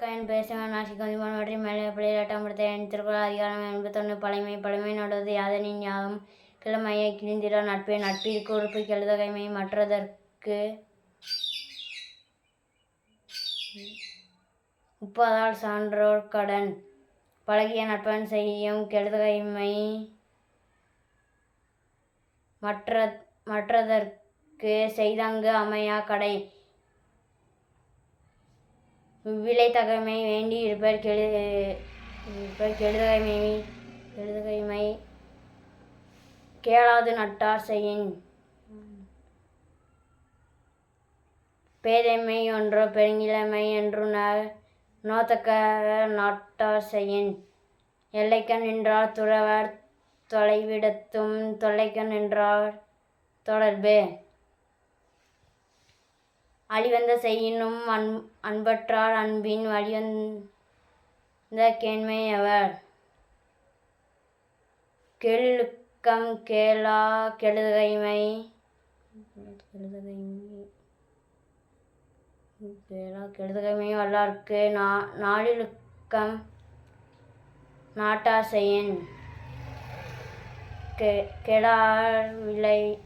கயன் பேசுவன் நாசி வற்றி மேலே பிள்ளைகள் எட்டாம் படுத்த என் திருக்குறள் அதிகாரம் எண்பத்தொன்று பழமை பழமை நடுவது யாதனின் ஞாபகம். கிழமையை கிழிந்திரா நட்பே நட்பிற்கு உறுப்பு கெழுதகைமை மற்றதற்கு. முப்பதால் சான்றோர் கடன். பழகிய நட்பன் செய்யும் கெழுதகைமை மற்ற மற்றதற்கு செய்தங்கு அமையா கடை. விலைத்தகமை வேண்டி இருப்பர் கெழு இருப்பர் கெழுதகைமை கெழுதகைமை கேளாது நட்டார் செய்யின். பேதைமை ஒன்றோ பெருங்கிழமை என்றுணர் நோத்தக்க நாட்டார் செய்யின். எல்லைக்கண் நின்றார் துறவர் தொலைவிடத்தும் தொல்லைக்கண் நின்றார் தொடர்பு. அழிவந்த செய்யினும் அன் அன்பற்றார் அன்பின் வழிவந்த கேண்மை அவர் கெழுக்கம் கேளா கெழுதகைமை கெழுதகைமை கேளா கெழுதகைமை வல்லார்க்கு நா நாளிழுக்கம் நாட்டார் கெ கெடார் விளை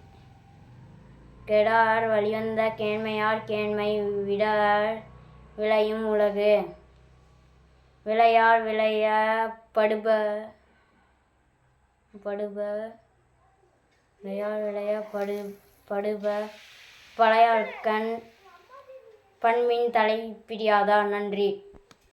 கெடார் வழிவந்த கேண்மையார் கேண்மை விடார் விளையும் உலகு. விளையார் விளைய படுப படுப விளையார் விளைய படு படுப பழையார்கண் பண்பின் தலை நன்றி.